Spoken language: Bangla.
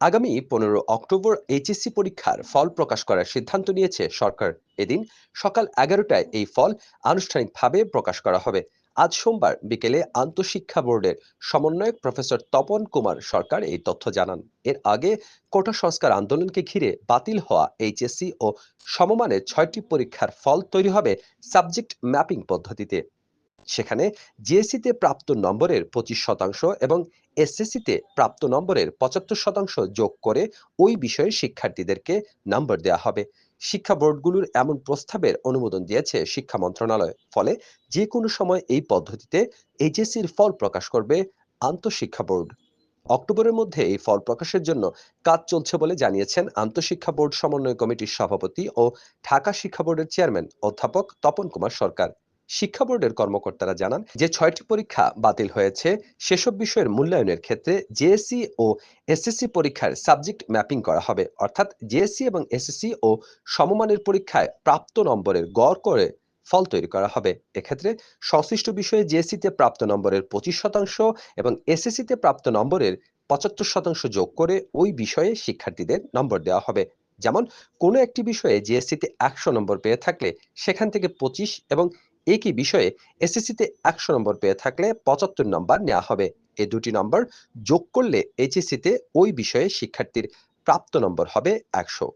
আগামী পনেরো অক্টোবর এইচএসসি পরীক্ষার ফল প্রকাশ করার সিদ্ধান্ত নিয়েছে সরকার। এদিন সকাল এগারোটায় এই ফল আনুষ্ঠানিকভাবে প্রকাশ করা হবে। আজ সোমবার বিকেলে আন্তঃশিক্ষা বোর্ডের সমন্বয়ক প্রফেসর তপন কুমার সরকার এই তথ্য জানান। এর আগে কোটা সংস্কার আন্দোলনকে ঘিরে বাতিল হওয়া এইচএসসি ও সমমানের ছয়টি পরীক্ষার ফল তৈরি হবে সাবজেক্ট ম্যাপিং পদ্ধতিতে। সেখানে জিএসসিতে প্রাপ্ত নম্বরের পঁচিশ শতাংশ এবং এসএসসিতে প্রাপ্ত নম্বরের পঁচাত্তর শতাংশ যোগ করে ওই বিষয়ের শিক্ষার্থীদেরকে নম্বর দেওয়া হবে। শিক্ষা বোর্ডগুলোর এমন প্রস্তাবের অনুমোদন দিয়েছে শিক্ষা মন্ত্রণালয়। ফলে যে কোনো সময় এই পদ্ধতিতে এইচএসসির ফল প্রকাশ করবে আন্তঃশিক্ষা বোর্ড। অক্টোবরের মধ্যে এই ফল প্রকাশের জন্য কাজ চলছে বলে জানিয়েছেন আন্তঃশিক্ষা বোর্ড সমন্বয় কমিটির সভাপতি ও ঢাকা শিক্ষা বোর্ডের চেয়ারম্যান অধ্যাপক তপন কুমার সরকার। শিক্ষা বোর্ডের কর্মকর্তারা জানান, যে ছয়টি পরীক্ষা বাতিল হয়েছে, সেসব বিষয়ের মূল্যায়নের ক্ষেত্রে জেএসসি ও এসএসসি পরীক্ষার সাবজেক্ট ম্যাপিং করা হবে। অর্থাৎ জেএসসি এবং এসএসসি ও সমমানের পরীক্ষায় প্রাপ্ত নম্বরের গড় করে ফল তৈরি করা হবে। এক্ষেত্রে সংশ্লিষ্ট বিষয়ে জেএসসিতে প্রাপ্ত নম্বরের পঁচিশ শতাংশ এবং এসএসসিতে প্রাপ্ত নম্বরের পঁচাত্তর শতাংশ যোগ করে ওই বিষয়ে শিক্ষার্থীদের নম্বর দেওয়া হবে। যেমন, কোনো একটি বিষয়ে জিএসসিতে একশো নম্বর পেয়ে থাকলে সেখান থেকে পঁচিশ এবং একই বিষয়ে এসএসসিতে একশো নম্বর পেয়ে থাকলে পঁচাত্তর নম্বর নেওয়া হবে। এ দুটি নম্বর যোগ করলে এইচএসসিতে ওই বিষয়ে শিক্ষার্থীর প্রাপ্ত নম্বর হবে একশো।